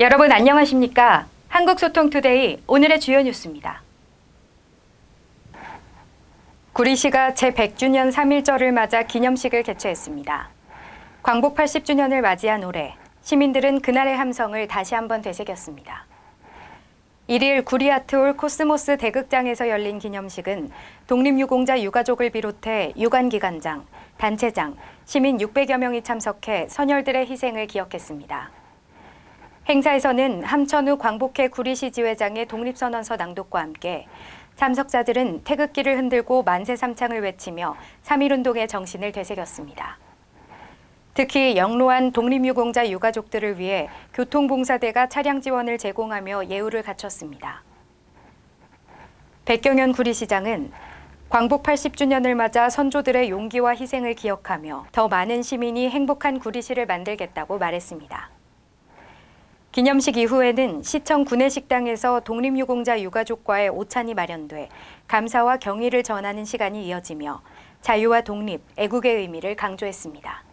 여러분 안녕하십니까? 한국소통투데이 오늘의 주요 뉴스입니다. 구리시가 제100주년 3.1절을 맞아 기념식을 개최했습니다. 광복 80주년을 맞이한 올해 시민들은 그날의 함성을 다시 한번 되새겼습니다. 1일 구리아트홀 코스모스 대극장에서 열린 기념식은 독립유공자 유가족을 비롯해 유관기관장, 단체장, 시민 600여 명이 참석해 선열들의 희생을 기억했습니다. 행사에서는 함천우 광복회 구리시 지회장의 독립선언서 낭독과 함께 참석자들은 태극기를 흔들고 만세 삼창을 외치며 3.1운동의 정신을 되새겼습니다. 특히 영로한 독립유공자 유가족들을 위해 교통봉사대가 차량 지원을 제공하며 예우를 갖췄습니다. 백경현 구리시장은 광복 80주년을 맞아 선조들의 용기와 희생을 기억하며 더 많은 시민이 행복한 구리시를 만들겠다고 말했습니다. 기념식 이후에는 시청 구내식당에서 독립유공자 유가족과의 오찬이 마련돼 감사와 경의를 전하는 시간이 이어지며 자유와 독립, 애국의 의미를 강조했습니다.